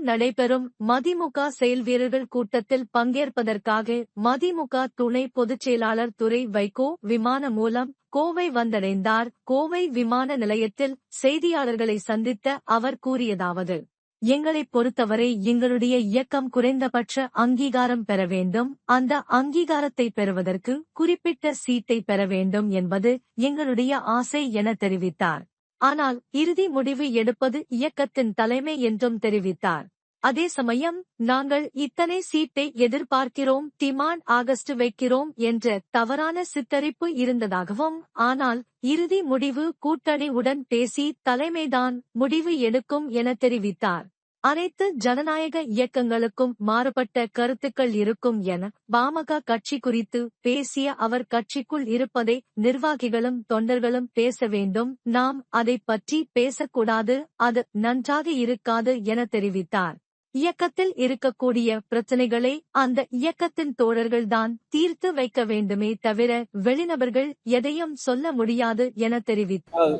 நடைபெறும் மதிமுக செயல் வீரர்கள் கூட்டத்தில் பங்கேற்பதற்காக மதிமுக துணை பொதுச் செயலாளர் துரை வைகோ விமான மூலம் கோவை வந்தடைந்தார். கோவை விமான நிலையத்தில் செய்தியாளர்களை சந்தித்த அவர் கூறியதாவது எங்களைப் பொறுத்தவரை எங்களுடைய இயக்கம் குறைந்தபட்ச அங்கீகாரம் பெற வேண்டும். அந்த அங்கீகாரத்தை பெறுவதற்கு குறிப்பிட்ட சீட்டை பெற வேண்டும் என்பது எங்களுடைய ஆசை என தெரிவித்தார். ஆனால் இறுதி முடிவு எடுப்பது இயக்கத்தின் தலைமை என்றும் தெரிவித்தார். அதே சமயம் நாங்கள் இத்தனை சீட்டை எதிர்பார்க்கிறோம் டிமாண்ட் ஆகஸ்ட் வைக்கிறோம் என்ற தவறான சித்தரிப்பு இருந்ததாகவும் ஆனால் இறுதி முடிவு கூட்டணி உடன் பேசி தலைமைதான் முடிவு எடுக்கும் என தெரிவித்தார். அனைத்து ஜனநாயக இயக்கங்களுக்கும் மாறுபட்ட கருத்துக்கள் இருக்கும் என பாமக கட்சி குறித்து பேசிய அவர் கட்சிக்குள் இருப்பதை நிர்வாகிகளும் தொண்டர்களும் பேச வேண்டும். நாம் அதை பற்றி பேசக்கூடாது அது நன்றாக இருக்காது என தெரிவித்தார். இயக்கத்தில் இருக்கக்கூடிய பிரச்சனைகளை அந்த இயக்கத்தின் தோழர்கள்தான் தீர்த்து வைக்க வேண்டுமே தவிர வெளிநபர்கள் எதையும் சொல்ல முடியாது என தெரிவித்தார்.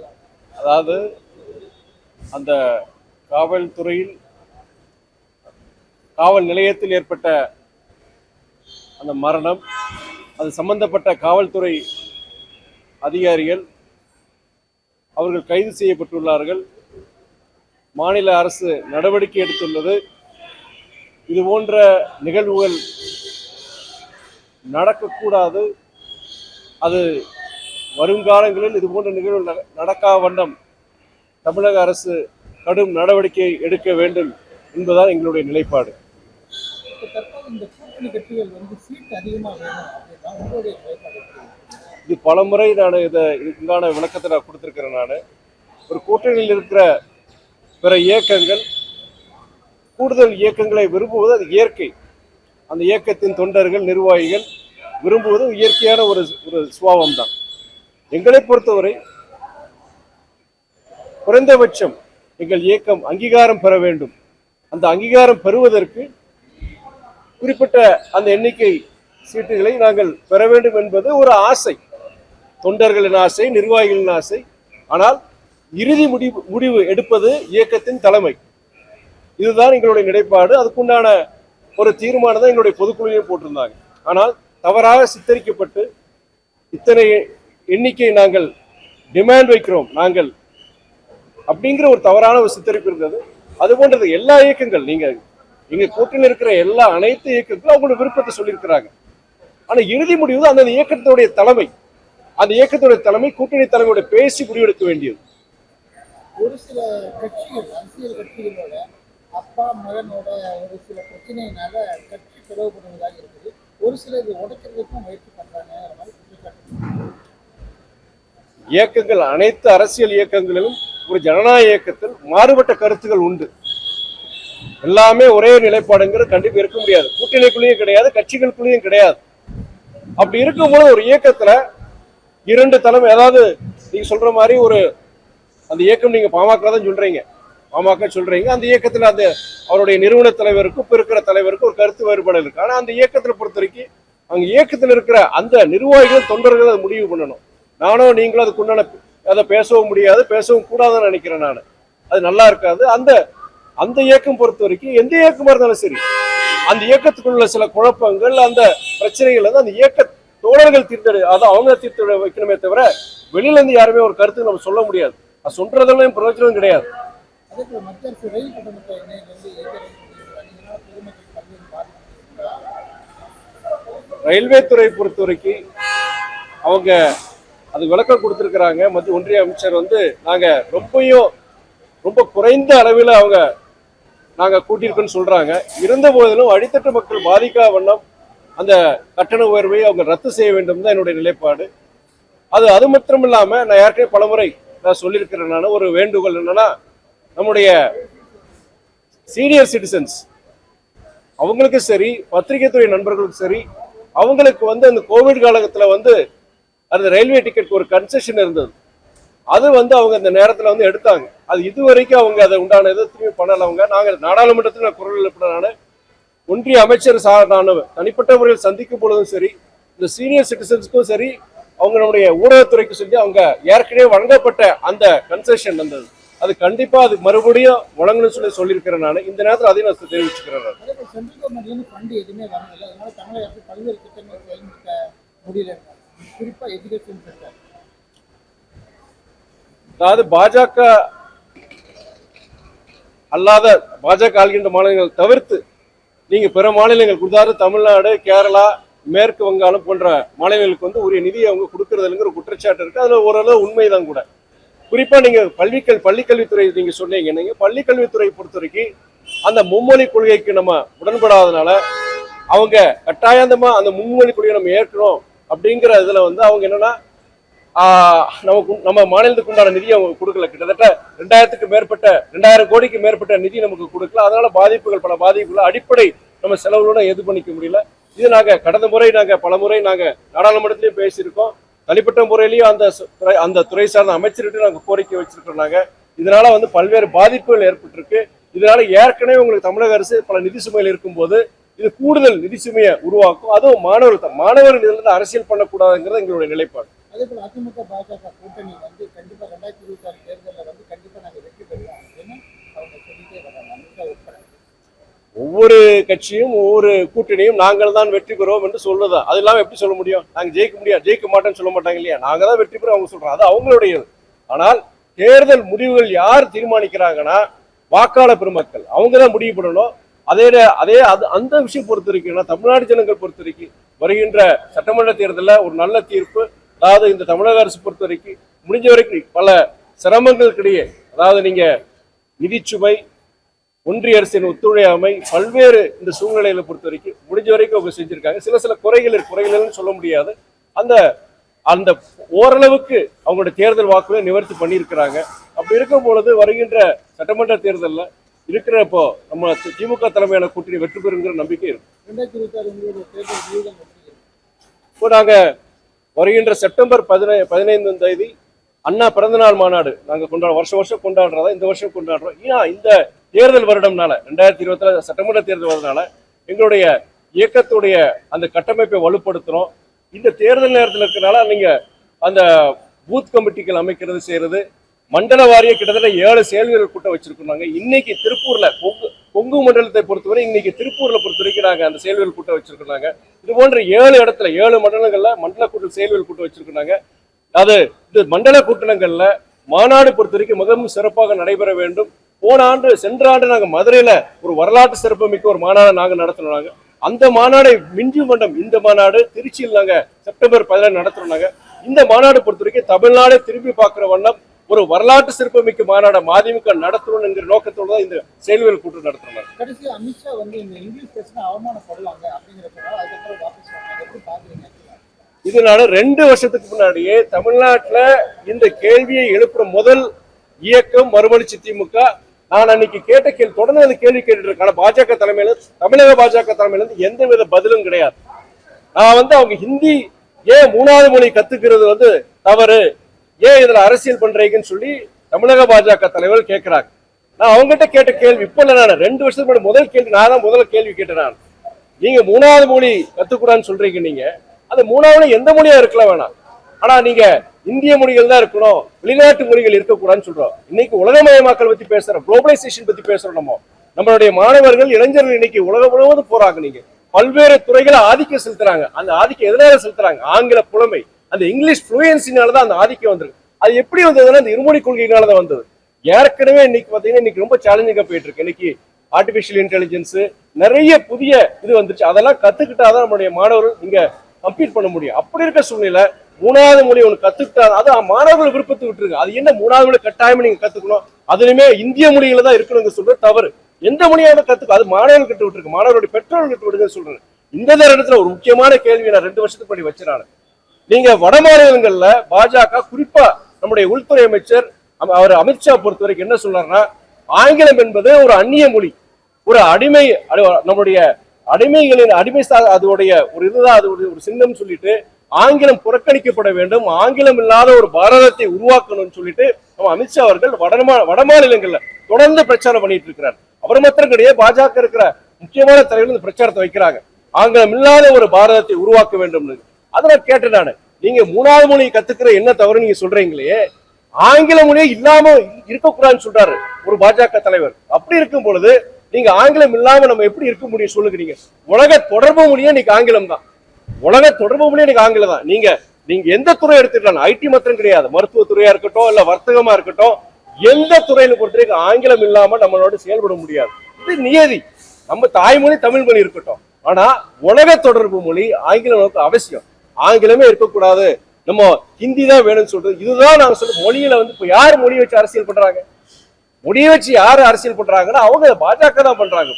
அதாவது அந்த காவல்துறையில் காவல் நிலையத்தில் ஏற்பட்ட அந்த மரணம் அது சம்பந்தப்பட்ட காவல்துறை அதிகாரிகள் அவர்கள் கைது செய்யப்பட்டுள்ளார்கள். மாநில அரசு நடவடிக்கை எடுத்துள்ளது. இது போன்ற நிகழ்வுகள் நடக்கக்கூடாது. அது வருங்காலங்களில் இது போன்ற நிகழ்வு நட- நடக்கா வண்ணம் தமிழக அரசு கடும் நடவடிக்கை எடுக்க வேண்டும் என்பதுதான் எங்களுடைய நிலைப்பாடு. இந்த கூட்டணி கட்சிகள் வந்து சீட் அதிகமாக வேணும் அப்படின்னா உங்களுடைய நிலைப்பாடு எப்படி? இது பலமுறை நான் இதை இதுக்கான விளக்கத்தை நான் கொடுத்துருக்கிறேன் நான். ஒரு கூட்டணியில் இருக்கிற பிற இயக்கங்கள் கூடுதல் இயக்கங்களை விரும்புவது அது இயற்கை. அந்த இயக்கத்தின் தொண்டர்கள் நிர்வாகிகள் விரும்புவது இயற்கையான ஒரு ஒரு சுபாவம் தான் எங்களை பொறுத்தவரை குறைந்தபட்சம் எங்கள் இயக்கம் அங்கீகாரம் பெற வேண்டும். அந்த அங்கீகாரம் பெறுவதற்கு குறிப்பிட்ட அந்த எண்ணிக்கை சீட்டுகளை நாங்கள் பெற வேண்டும் என்பது ஒரு ஆசை. தொண்டர்களின் ஆசை நிர்வாகிகளின் ஆசை. ஆனால் இறுதி முடிவு முடிவு எடுப்பது இயக்கத்தின் தலைமை. இதுதான் எங்களுடைய நிலைப்பாடு. அதுக்குண்டான ஒரு தீர்மானம் தான் எங்களுடைய பொதுக்குழுவையும் போட்டிருந்தாங்க. ஆனால் தவறாக சித்தரிக்கப்பட்டு இத்தனை எண்ணிக்கை நாங்கள் டிமாண்ட் வைக்கிறோம் நாங்கள். அப்படிங்கிற ஒரு தவறான ஒரு சித்தரிப்பு இருந்தது. அது போன்றது எல்லா இயக்கங்கள். நீங்கள் இங்க கூட்டணியில் இருக்கிற எல்லா அனைத்து இயக்கங்களும் அவங்களோட விருப்பத்தை சொல்லியிருக்கிறாங்க. ஆனா இறுதி முடிவு அந்த இயக்கத்துடைய தலைமை. அந்த இயக்கத்துடைய தலைமை கூட்டணி தலைமையோட பேசி முடிவெடுக்க வேண்டியது. ஒரு சில கட்சிகள் அரசியல் கட்சிகளோட அப்பா மகனோட ஒரு சில பிரச்சனையினால கட்சி பிளவுபடுவதாக இருக்குது. ஒரு சிலர் இதை உடைக்கிறதுக்கும் முயற்சி பண்றாங்க இயக்கங்கள் அனைத்து அரசியல் இயக்கங்களிலும் ஒரு ஜனநாயக இயக்கத்தில் மாறுபட்ட கருத்துகள் உண்டு. எல்லாமே ஒரே நிலைப்பாடுங்கிறது கண்டிப்பா இருக்க முடியாது. கூட்டணிக்குள்ளேயும் கிடையாது கட்சிகளுக்குள்ளேயும் கிடையாது. அப்படி இருக்கும்போது ஒரு இயக்கத்துல இரண்டு தலைமை ஏதாவது நீங்க சொல்ற மாதிரி ஒரு அந்த இயக்கம் நீங்க பாமக தான் சொல்றீங்க. பாமக சொல்றீங்க. அந்த இயக்கத்துல அந்த அவருடைய நிறுவன தலைவருக்கும் இப்போ இருக்கிற தலைவருக்கும் ஒரு கருத்து வேறுபாடு இருக்கு. ஆனா அந்த இயக்கத்துல பொறுத்த வரைக்கும் அங்க இயக்கத்துல இருக்கிற அந்த நிர்வாகிகள் தொண்டர்கள் அதை முடிவு பண்ணணும். நானும் நீங்களும் அதுக்குண்டான அதை பேசவும் முடியாது பேசவும் கூடாதுன்னு நினைக்கிறேன் நான். அது நல்லா இருக்காது. அந்த அந்த இயக்கம் பொறுத்த வரைக்கும் எந்த இயக்கமா இருந்தாலும் சரி அந்த இயக்கத்துக்குள்ள சில குழப்பங்கள் அந்த பிரச்சனைகள் வந்து அந்த இயக்க தோழர்கள் தீர்த்தெடு அதை அவங்க தீர்த்து வைக்கணுமே தவிர வெளியில இருந்து யாருமே ஒரு கருத்து நம்ம சொல்ல முடியாது. அது சொல்றதெல்லாம் பிரயோஜனம் கிடையாது. ரயில்வே துறை பொறுத்த வரைக்கும் அவங்க அது விளக்கம் கொடுத்துருக்குறாங்க. மத்திய ஒன்றிய அமைச்சர் வந்து நாங்க ரொம்பவும் ரொம்ப குறைந்த அளவில் அவங்க நாங்கள் கூட்டியிருக்கோன்னு சொல்கிறாங்க இருந்த போதிலும் அடித்தட்டு மக்கள் பாதிக்கா வண்ணம் அந்த கட்டண உயர்வை அவங்க ரத்து செய்ய வேண்டும் தான் என்னுடைய நிலைப்பாடு. அது அது மட்டும் இல்லாமல் நான் ஏற்கனவே பலமுறை நான் சொல்லியிருக்கிறேன். நான் ஒரு வேண்டுகோள் என்னன்னா நம்முடைய சீனியர் சிட்டிசன்ஸ் அவங்களுக்கும் சரி பத்திரிகைத்துறை நண்பர்களுக்கும் சரி அவங்களுக்கு வந்து அந்த கோவிட் காலத்தில் வந்து அந்த ரயில்வே டிக்கெட் ஒரு கன்செஷன் இருந்தது. அது வந்து அவங்க அந்த நேரத்தில் வந்து எடுத்தாங்க. அது இது வரைக்கும் அவங்க அதை உண்டான இதை திரும்பி பண்ணலை அவங்க. நாங்கள் நாடாளுமன்றத்தில் நான் குரல் எழுப்பின நான். ஒன்றிய அமைச்சர் சார் நான் தனிப்பட்ட முறையில் சந்திக்கும் பொழுதும் சரி இந்த சீனியர் சிட்டிசன்ஸுக்கும் சரி அவங்க நம்முடைய ஊடகத்துறைக்கும் சொல்லி அவங்க ஏற்கனவே வழங்கப்பட்ட அந்த கன்செஷன் அந்த அது கண்டிப்பா அது மறுபடியும் வழங்கணும்னு சொல்லி சொல்லியிருக்கிறேன் நான். இந்த நேரத்தில் அதையும் நான் தெரிவிச்சுக்கிறேன் நான். அதே எஜுகேஷன் சென்ட்ரல் கவர்மெண்ட்லேருந்து ஃபண்டு எதுவுமே வரல அதனால தமிழகத்தில் பல்வேறு திட்டங்கள் செயல்படுத்த முடியல குறிப்பா எஜுகேஷன் செக்டர் அதாவது பாஜக அல்லாத பாஜக ஆள்கின்ற மாநிலங்கள் தவிர்த்து நீங்க பிற மாநிலங்கள் கொடுத்தாரு தமிழ்நாடு கேரளா மேற்கு வங்காளம் போன்ற மாநிலங்களுக்கு வந்து உரிய நிதியை அவங்க கொடுக்கறதுங்கிற குற்றச்சாட்டு இருக்கு. அதுல ஓரளவு உண்மைதான் கூட. குறிப்பா நீங்க பள்ளிக்கல் பள்ளிக்கல்வித்துறை நீங்க சொன்னீங்க. நீங்க பள்ளிக்கல்வித்துறை பொறுத்த வரைக்கும் அந்த மும்மொழி கொள்கைக்கு நம்ம உடன்படாதனால அவங்க கட்டாயந்தமா அந்த மும்மொழி கொள்கையை நம்ம ஏற்கணும் அப்படிங்கிற இதுல வந்து அவங்க என்னன்னா நமக்கு நம்ம மாநிலத்துக்கு உண்டான நிதியை அவங்க கொடுக்கல. கிட்டத்தட்ட ரெண்டாயிரத்துக்கு மேற்பட்ட ரெண்டாயிரம் கோடிக்கு மேற்பட்ட நிதி நமக்கு கொடுக்கல. அதனால பாதிப்புகள் பல பாதிப்புகள் அடிப்படை நம்ம செலவுகளோட எது பண்ணிக்க முடியல. இது நாங்கள் கடந்த முறை நாங்கள் பல முறை நாங்கள் நாடாளுமன்றத்திலையும் பேசியிருக்கோம். தனிப்பட்ட முறையிலையும் அந்த துறை அந்த துறை சார்ந்த அமைச்சர்கிட்ட நாங்கள் கோரிக்கை வச்சிருக்கோம் நாங்கள் இதனால வந்து பல்வேறு பாதிப்புகள் ஏற்பட்டிருக்கு. இதனால ஏற்கனவே உங்களுக்கு தமிழக அரசு பல நிதி சுமையில் இருக்கும்போது இது கூடுதல் நிதி சுமையை உருவாக்கும். அதுவும் மாணவர்கள் மாணவர்கள் இதில் அரசியல் பண்ணக்கூடாதுங்கிறது எங்களுடைய நிலைப்பாடு. அதே போல் அதிமுக பாஜக கூட்டணி வந்து கண்டிப்பாக ரெண்டாயிரத்தி இருபத்தி ஆறு தேர்தலில் வந்து கண்டிப்பாக நாங்கள் வெற்றி பெறுவோம் அப்படின்னு அவங்க சொல்லிட்டே வராங்க அமித்ஷா உட்பட. ஒவ்வொரு கட்சியும் ஒவ்வொரு கூட்டணியும் நாங்கள் தான் வெற்றி பெறுவோம் என்று சொல்லுதா அது இல்லாம எப்படி சொல்ல முடியும்? நாங்கள் ஜெயிக்க முடியாது ஜெயிக்க மாட்டோம்னு சொல்ல மாட்டாங்க இல்லையா? நாங்கள் தான் வெற்றி பெறும் அவங்க சொல்றோம் அது அவங்களுடையது. ஆனால் தேர்தல் முடிவுகள் யார் தீர்மானிக்கிறாங்கன்னா வாக்காளர் பெருமக்கள். அவங்க தான் முடிவு பண்ணணும். அதே அதே அது அந்த விஷயம் பொறுத்த வரைக்கும் தமிழ்நாடு ஜனங்கள் பொறுத்த வரைக்கும் வருகின்ற சட்டமன்ற தேர்தலில் ஒரு நல்ல தீர்ப்பு அதாவது இந்த தமிழக அரசு பொறுத்த வரைக்கும் முடிஞ்ச வரைக்கும் பல சிரமங்களுக்கிடையே அதாவது நீங்க நிதிச்சுமை ஒன்றிய அரசின் ஒத்துழையாமை பல்வேறு இந்த சூழ்நிலைகளை பொறுத்த வரைக்கும் முடிஞ்ச வரைக்கும் அவங்க செஞ்சிருக்காங்க. சில சில குறைகள். குறைகள்னு சொல்ல முடியாது. அந்த அந்த ஓரளவுக்கு அவங்களுடைய தேர்தல் வாக்குகளை நிவர்த்தி பண்ணியிருக்கிறாங்க. அப்படி இருக்கும் பொழுது வருகின்ற சட்டமன்ற தேர்தலில் இருக்கிற இப்போ நம்ம திமுக தலைமையான கூட்டணி வெற்றி பெறுங்கிற நம்பிக்கை இருக்கு? இப்போ நாங்க வருகின்ற செப்டம்பர் பதினை பதினைந்தாம் தேதி அண்ணா பிறந்தநாள் மாநாடு. நாங்கள் கொண்டாட வருஷம் வருஷம் கொண்டாடுறதா இந்த வருஷம் கொண்டாடுறோம். ஏன்னா இந்த தேர்தல் வருடம்னால ரெண்டாயிரத்தி இருபத்தி சட்டமன்ற தேர்தல் வருடனால எங்களுடைய இயக்கத்துடைய அந்த கட்டமைப்பை வலுப்படுத்துகிறோம் இந்த தேர்தல் நேரத்தில் இருக்கிறனால நீங்கள் அந்த பூத் கமிட்டிகள் அமைக்கிறது செய்கிறது மண்டல வாரிய கிட்டத்தட்ட ஏழு செயல்வீரர் கூட்டம் வச்சுருக்கோம் நாங்கள் இன்னைக்கு திருப்பூர்ல கொங்கு மண்டலத்தை பொறுத்தவரை இன்னைக்கு திருப்பூர்ல பொறுத்த வரைக்கும் நாங்கள் அந்த செயல்வியல் கூட்டம் வச்சிருக்கிறாங்க இது போன்ற ஏழு இடத்துல ஏழு மண்டலங்கள்ல மண்டல கூட்டம் செயல்வியல் கூட்டம் வச்சிருக்கிறாங்க அது இந்த மண்டல கூட்டணங்கள்ல மாநாடு பொறுத்த வரைக்கும் மிகவும் சிறப்பாக நடைபெற வேண்டும். போன ஆண்டு சென்ற ஆண்டு நாங்கள் மதுரையில ஒரு வரலாற்று சிறப்புமிக்க ஒரு மாநாடு நாங்கள் நடத்தினாங்க அந்த மாநாடை மிஞ்சு மண்டம் இந்த மாநாடு திருச்சியில் நாங்கள் செப்டம்பர் பதினேழு நடத்துறோம் நாங்கள் இந்த மாநாடு பொறுத்த வரைக்கும் தமிழ்நாடே திரும்பி பார்க்குற வண்ணம் ஒரு வரலாற்று சிறப்புமிக்க மாநாடை மதிமுக நடத்தணும் என்கிற நோக்கத்தோடு தான் இந்த செயல்வீரர் கூட்டம் நடத்துறோம் நாங்க. கடைசி அமித்ஷா வந்து இந்த இங்கிலீஷ் பேசினா அவமானப்படுவாங்க அப்படிங்கிற சொன்னாங்க அதுக்கப்புறம் வாபஸ் வாங்க. எப்படி பாக்குறீங்க இதனால ரெண்டு வருஷத்துக்கு முன்னாடியே தமிழ்நாட்டுல இந்த கேள்வியை எழுப்புற முதல் இயக்கம் மறுமலர்ச்சி திமுக. நான் அன்னைக்கு கேட்ட கேள்வி தொடர்ந்து அந்த கேள்வி கேட்டுட்டு இருக்கேன் பாஜக தலைமையில தமிழக பாஜக தலைமையில இருந்து எந்த வித பதிலும் கிடையாது. நான் வந்து அவங்க ஹிந்தி ஏன் மூணாவது மொழி கத்துக்கிறது வந்து தவறு? ஏன் இதுல அரசியல் பண்றீங்கன்னு சொல்லி தமிழக பாஜக தலைவர் கேட்கிறாங்க நான் அவங்ககிட்ட கேட்ட கேள்வி இப்ப இல்லை நான். ரெண்டு வருஷத்துக்கு முன்னாடி முதல் கேள்வி நான் தான் முதல் கேள்வி கேட்டேன் நான். நீங்க மூணாவது மொழி கத்துக்கூடாதுன்னு சொல்றீங்க நீங்க. அது மூணாவது எந்த மொழியா இருக்கலாம் வேணாம் ஆனா நீங்க இந்திய மொழிகள் தான் இருக்கணும் வெளிநாட்டு மொழிகள் இருக்கக்கூடாதுன்னு சொல்றோம். இன்னைக்கு உலகமயமாக்கல் பத்தி பேசுறோம் குளோபலைசேஷன் பத்தி பேசுறோம் நம்ம. நம்மளுடைய மாணவர்கள் இளைஞர்கள் இன்னைக்கு உலகம் முழுவதும் போறாங்க நீங்க. பல்வேறு துறைகளை ஆதிக்கம் செலுத்துறாங்க. அந்த ஆதிக்கம் எதனால செலுத்துறாங்க? ஆங்கில புலமை. அந்த இங்கிலீஷ் ஃப்ளூயன்சினால தான் அந்த ஆதிக்கம் வந்திருக்கு. அது எப்படி வந்ததுன்னா அந்த இருமொழி கொள்கையினால தான் வந்தது. ஏற்கனவே இன்னைக்கு பார்த்தீங்கன்னா இன்னைக்கு ரொம்ப சேலஞ்சிங்காக போயிட்டு இருக்கு இன்னைக்கு ஆர்டிஃபிஷியல் இன்டெலிஜென்ஸ் நிறைய புதிய இது வந்துருச்சு. அதெல்லாம் கத்துக்கிட்டாதான் நம்மளுடைய மாணவர்கள் இங்க கம்ப்ளீட் பண்ண முடியும். அப்படி இருக்க சூழ்நிலை மூணாவது மொழி ஒன்று கத்துக்கிட்டா அது மாணவர்கள் விருப்பத்தை விட்டுருங்க அது என்ன மூணாவது மொழி கட்டாயமா நீங்க கத்துக்கணும்? அதுலயுமே இந்திய மொழியில தான் இருக்கணுங்க சொல்றது தவறு. எந்த மொழியாவது கத்துக்கும் அது மாணவர்கள் கிட்ட விட்டுருக்கு. மாணவருடைய பெற்றோர்கள் கிட்ட விடுங்க சொல்றேன். இந்த நேரத்துல ஒரு முக்கியமான கேள்வி நான் ரெண்டு வருஷத்துக்கு படி வச்சிருக்காங்க நீங்க வட மாநிலங்கள்ல பாஜக குறிப்பா நம்முடைய உள்துறை அமைச்சர் அவர் அமித்ஷா பொறுத்த வரைக்கும் என்ன சொல்றாருன்னா ஆங்கிலம் என்பது ஒரு அந்நிய மொழி. ஒரு அடிமை அடி- நம்முடைய அடிமைகளின் அடிமை அதோடைய ஒரு இதுதான் அது ஒரு சின்னம் சொல்லிட்டு ஆங்கிலம் புறக்கணிக்கப்பட வேண்டும். ஆங்கிலம் இல்லாத ஒரு பாரதத்தை உருவாக்கணும்னு சொல்லிட்டு நம்ம அமித்ஷா அவர்கள் வடமா வட மாநிலங்கள்ல தொடர்ந்து பிரச்சாரம் பண்ணிட்டு இருக்கிறார். அவர் மாத்திரம் கிடையாது பாஜக இருக்கிற முக்கியமான தலைவர்கள் இந்த பிரச்சாரத்தை வைக்கிறாங்க. ஆங்கிலம் இல்லாத ஒரு பாரதத்தை உருவாக்க வேண்டும். அதை நான் கேட்டேன் நான். நீங்க மூணாவது மொழி கத்துக்கிற என்ன தவறு நீங்க சொல்றீங்களே ஆங்கில மொழியே இல்லாம இருக்கக்கூடாதுன்னு சொல்றாரு ஒரு பாஜக தலைவர். அப்படி இருக்கும் பொழுது நீங்க ஆங்கிலம் இல்லாம நம்ம எப்படி இருக்க முடியும் சொல்லுங்க உலக தொடர்பு மொழியே இன்னைக்கு ஆங்கிலம் தான். உலக தொடர்பு மொழியே இன்னைக்கு ஆங்கிலம் தான். நீங்க நீங்க எந்த துறை எடுத்துக்கலாம் ஐடி மாத்திரம் கிடையாது. மருத்துவத்துறையா இருக்கட்டும் இல்ல வர்த்தகமா இருக்கட்டும் எந்த துறையில பொறுத்த வரைக்கும் ஆங்கிலம் இல்லாம நம்மளோட செயல்பட முடியாது. இது நியதி. நம்ம தாய்மொழி தமிழ் மொழி இருக்கட்டும். ஆனா உலக தொடர்பு மொழி ஆங்கிலம் நமக்கு அவசியம். ஆங்கிலமே இருக்கக்கூடாது. நம்ம ஹிந்தி தான் வேணும்னு சொல்றது. இதுதான் நாங்க சொல்ற மொழியில வந்து இப்ப யார் மொழி வச்சு அரசியல் பண்றாங்க? மொழியை வச்சு யாரு அரசியல் பண்றாங்கன்னா அவங்க பாஜக தான் பண்றாங்க.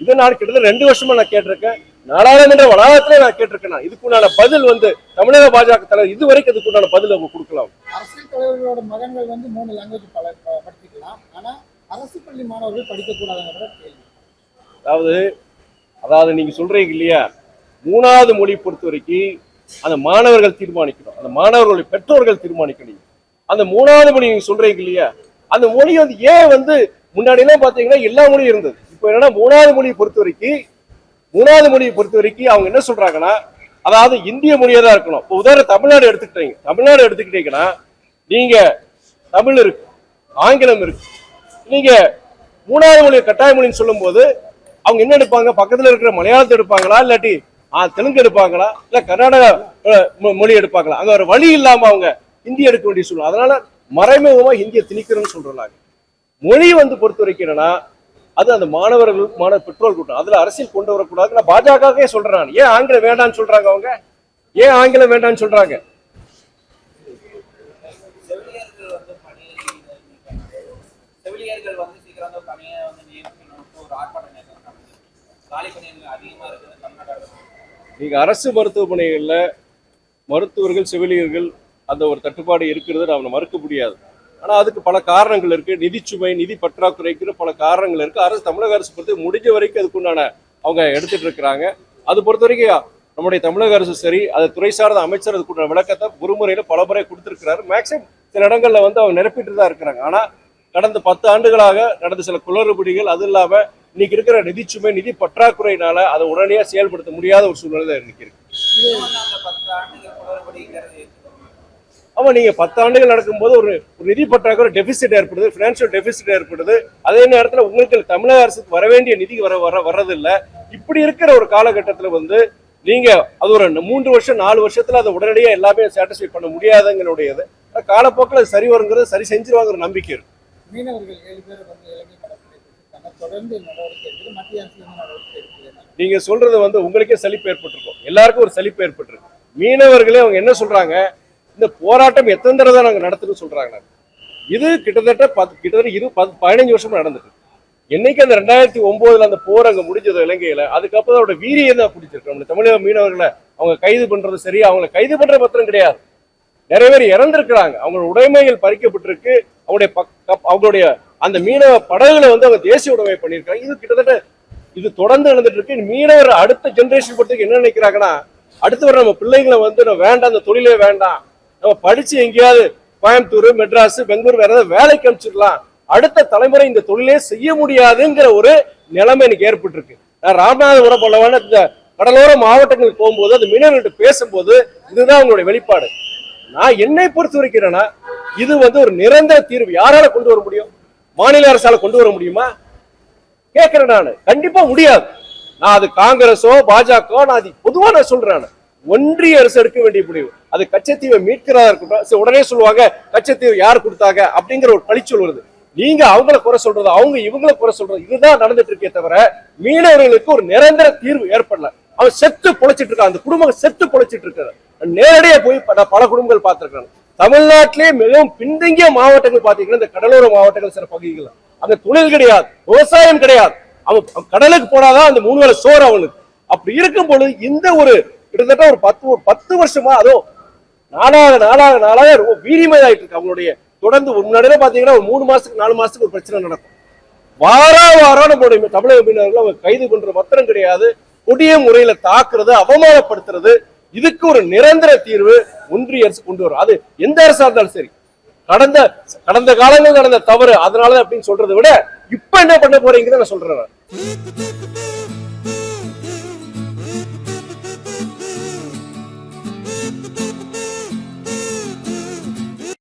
இதை நான் கிட்டத்தட்ட ரெண்டு வருஷமா நான் கேட்டிருக்கேன். நாடாளுமன்ற வளாகத்திலே நான் கேட்டிருக்கேன் நான். இதுக்குண்டான பதில் வந்து தமிழக பாஜக தலைவர் இது வரைக்கும் இதுக்குண்டான பதில் அவங்க கொடுக்கலாம். அரசியல் தலைவர்களோட மகன்கள் வந்து மூணு லாங்குவேஜ் பல ப- படிச்சுக்கலாம். ஆனா அரசு பள்ளி மாணவர்கள் படிக்கக்கூடாதுங்கிற கேள்வி. அதாவது அதாவது நீங்க சொல்றீங்க இல்லையா? மூணாவது மொழி பொறுத்த வரைக்கும் அந்த மாணவர்கள் தீர்மானிக்கணும். அந்த மாணவர்களுடைய பெற்றோர்கள் தீர்மானிக்கணும். அந்த மூணாவது மொழி நீங்க சொல்றீங்க இல்லையா? அந்த மொழி வந்து ஏன் வந்து முன்னாடி எல்லாம் பாத்தீங்கன்னா எல்லா மொழியும் இருந்தது. இப்போ என்னன்னா மூணாவது மொழியை பொறுத்த வரைக்கும் மூணாவது மொழியை பொறுத்த வரைக்கும் அவங்க என்ன சொல்றாங்கன்னா அதாவது இந்திய மொழியா தான் இருக்கணும். இப்போ உதாரணம் தமிழ்நாடு எடுத்துக்கிட்டீங்க. தமிழ்நாடு எடுத்துக்கிட்டீங்கன்னா நீங்க தமிழ் இருக்கு ஆங்கிலம் இருக்கு. நீங்க மூணாவது மொழி கட்டாய மொழின்னு சொல்லும்போது அவங்க என்ன எடுப்பாங்க? பக்கத்துல இருக்கிற மலையாளத்தை எடுப்பாங்களா? இல்லாட்டி தெலுங்கு எடுப்பாங்களா? இல்ல கர்நாடக அஹ், மொ- மொழி எடுப்பாங்களா? அங்க ஒரு வழி இல்லாம அவங்க ஹிந்தி எடுக்க வேண்டிய சூழ்நிலை. அதனால மறைமுகமா ஹிந்தியை திணிக்கிறோம்னு சொல்றோம் மொழி வந்து பொறுத்த வரைக்கும் என்னன்னா அது அந்த மாணவர்கள் மாணவ பெற்றோர் கூட்டம். அதுல அரசியல் கொண்டு வரக்கூடாது நான் பாஜகவே சொல்றேன் நான். ஏன் ஆங்கிலம் வேண்டாம்னு சொல்றாங்க அவங்க? ஏன் ஆங்கிலம் வேண்டாம்னு சொல்றாங்க? அதிகமா இருக்குது நீங்கள் அரசு மருத்துவமனைகளில் மருத்துவர்கள் செவிலியர்கள் அந்த ஒரு தட்டுப்பாடு இருக்கிறது நாம மறுக்க முடியாது. ஆனால் அதுக்கு பல காரணங்கள் இருக்குது நிதிச்சுமை நிதி பற்றாக்குறைக்கு பல காரணங்கள் இருக்குது அரசு தமிழக அரசு பொறுத்து முடிஞ்ச வரைக்கும் அதுக்குண்டான அவங்க எடுத்துகிட்டு இருக்கிறாங்க. அது பொறுத்த வரைக்கும் நம்முடைய தமிழக அரசு சரி அதை துறை சார்ந்த அமைச்சர் அதுக்குண்டான விளக்கத்தை ஒரு முறையில் பல முறை கொடுத்துருக்கிறாரு. மேக்சிமம் சில இடங்களில் வந்து அவங்க நிரப்பிட்டு தான் இருக்கிறாங்க. ஆனால் கடந்த பத்து ஆண்டுகளாக நடந்த சில குளறுபடிகள் அது இல்லாமல் இன்னைக்கு இருக்கிற நிதிச்சுமை நிதி பற்றாக்குறையினால அதை உடனடியாக செயல்படுத்த முடியாத ஒரு சூழ்நிலை தான் இன்னைக்கு இருக்கு. ஆமா நீங்க பத்து ஆண்டுகள் நடக்கும்போது ஒரு நிதி பற்றாக்குறை டெபிசிட் ஏற்படுது பினான்சியல் டெபிசிட் ஏற்படுது. அதே நேரத்தில் உங்களுக்கு தமிழக அரசுக்கு வர வேண்டிய நிதி வர வர வர்றதில்லை. இப்படி இருக்கிற ஒரு காலகட்டத்துல வந்து நீங்க அது ஒரு மூன்று வருஷம் நாலு வருஷத்துல அதை உடனடியாக எல்லாமே சாட்டிஸ்ஃபை பண்ண முடியாதுங்களுடையது காலப்போக்கில் சரி வருங்கிறது சரி செஞ்சிருவாங்கிற நம்பிக்கை இருக்கு. மீனவர்கள் ஏழு பேர் வந்து இலங்கை தொடர்ந்து நடவடிக்கை எடுக்குது மத்திய அரசு நடவடிக்கை எடுக்குது நீங்க சொல்றது வந்து உங்களுக்கே சலிப்பு ஏற்பட்டிருக்கும். எல்லாருக்கும் ஒரு சலிப்பு ஏற்பட்டிருக்கு. மீனவர்களே அவங்க என்ன சொல்றாங்க? இந்த போராட்டம் எத்தனை தடவை நாங்கள் நாங்க நடத்துன்னு சொல்றாங்க இது கிட்டத்தட்ட பத்து கிட்டத்தட்ட இரு பத்து பதினஞ்சு வருஷமா நடந்துட்டு என்னைக்கு அந்த ரெண்டாயிரத்தி ஒன்பதுல அந்த போர் அங்க முடிஞ்சது இலங்கையில அதுக்கப்புறம் அதோட வீரியம் தான் பிடிச்சிருக்கு. நம்ம தமிழக மீனவர்களை அவங்க கைது பண்றது சரி அவங்களை கைது பண்ற பத்திரம் கிடையாது. நிறைய பேர் இறந்திருக்கிறாங்க. அவங்களோட உடைமைகள் பறிக்கப்பட்டிருக்கு. அவங்களுடைய பக்- அவங்களுடைய அந்த மீனவ படகுகளை வந்து அவங்க தேசிய உடைமை பண்ணியிருக்காங்க. இது கிட்டத்தட்ட இது தொடர்ந்து நடந்துட்டு இருக்கு மீனவர் அடுத்த ஜென்ரேஷன் பொறுத்துக்கு என்ன நினைக்கிறாங்கன்னா அடுத்து வர நம்ம பிள்ளைங்களை வந்து நம்ம வேண்டாம் அந்த தொழிலே வேண்டாம். நம்ம படிச்சு எங்கேயாவது கோயம்புத்தூர் மெட்ராஸ் பெங்களூர் வேற ஏதாவது வேலைக்கு அனுப்பிச்சிடலாம். அடுத்த தலைமுறை இந்த தொழிலே செய்ய முடியாதுங்கிற ஒரு நிலைமை எனக்கு ஏற்பட்டிருக்கு. நான் ராமநாதபுரம் போலவான இந்த கடலோர மாவட்டங்களுக்கு போகும்போது அந்த மீனவர்கள்ட்ட பேசும்போது இதுதான் அவங்களுடைய வெளிப்பாடு. நான் என்னை பொறுத்து வரைக்கிறேன்னா இது வந்து ஒரு நிரந்தர தீர்வு. யாரால கொண்டு வர முடியும்? மாநில அரசால கொண்டு வர முடியுமா? கேட்கிறேன் நான். கண்டிப்பா முடியாது. நான் அது காங்கிரஸோ பாஜக நான் அது பொதுவா நான் சொல்றேன் ஒன்றிய அரசு எடுக்க வேண்டிய முடிவு. அது கச்சத்தீவை மீட்கிறதா இருக்கட்டும் சரி, உடனே சொல்லுவாங்க கச்சத்தீவு யார் கொடுத்தாங்க அப்படிங்கிற ஒரு பழிச்சொல் வருது. நீங்க அவங்கள குறை சொல்றது அவங்க இவங்கள குறை சொல்றது இதுதான் நடந்துட்டு இருக்கே தவிர மீனவர்களுக்கு ஒரு நிரந்தர தீர்வு ஏற்படல. அவன் செத்து பொழைச்சிட்டு இருக்கான். அந்த குடும்பம் செத்து பொழைச்சிட்டு இருக்காரு நேரடியா போய் பல குடும்பங்கள் பார்த்திருக்கேன் தமிழ்நாட்டிலே மிகவும் பின்தங்கிய மாவட்டங்கள் பார்த்தீங்கன்னா இந்த கடலோர மாவட்டங்கள் சில பகுதிகள் அந்த தொழில் கிடையாது விவசாயம் கிடையாது. அவன் கடலுக்கு போனாதான் அந்த மூணு வேளை சோறு அவனுக்கு. அப்படி இருக்கும் பொழுது இந்த ஒரு கிட்டத்தட்ட ஒரு பத்து பத்து வருஷமா அதுவும் நாளாக நாளாக நாளாக ரொம்ப வீரியமாயிட்டு இருக்கு. அவங்களுடைய தொடர்ந்து முன்னாடியே பாத்தீங்கன்னா ஒரு மூணு மாசத்துக்கு நாலு மாசத்துக்கு ஒரு பிரச்சனை நடக்கும். வார வாரம் நம்மளுடைய தமிழக மீனவர்கள் அவங்க கைது பண்ற பத்திரம் கிடையாது. கொடிய முறையில தாக்குறது அவமானப்படுத்துறது இதுக்கு ஒரு நிரந்தர தீர்வு ஒன்றிய அரசு கொண்டு வரும். அது எந்த அரசா இருந்தாலும் சரி. கடந்த கடந்த காலங்கள் நடந்த தவறு அதனால அப்படின்னு சொல்றதை விட இப்ப என்ன பண்ண போறீங்கன்னு நான் சொல்றேன்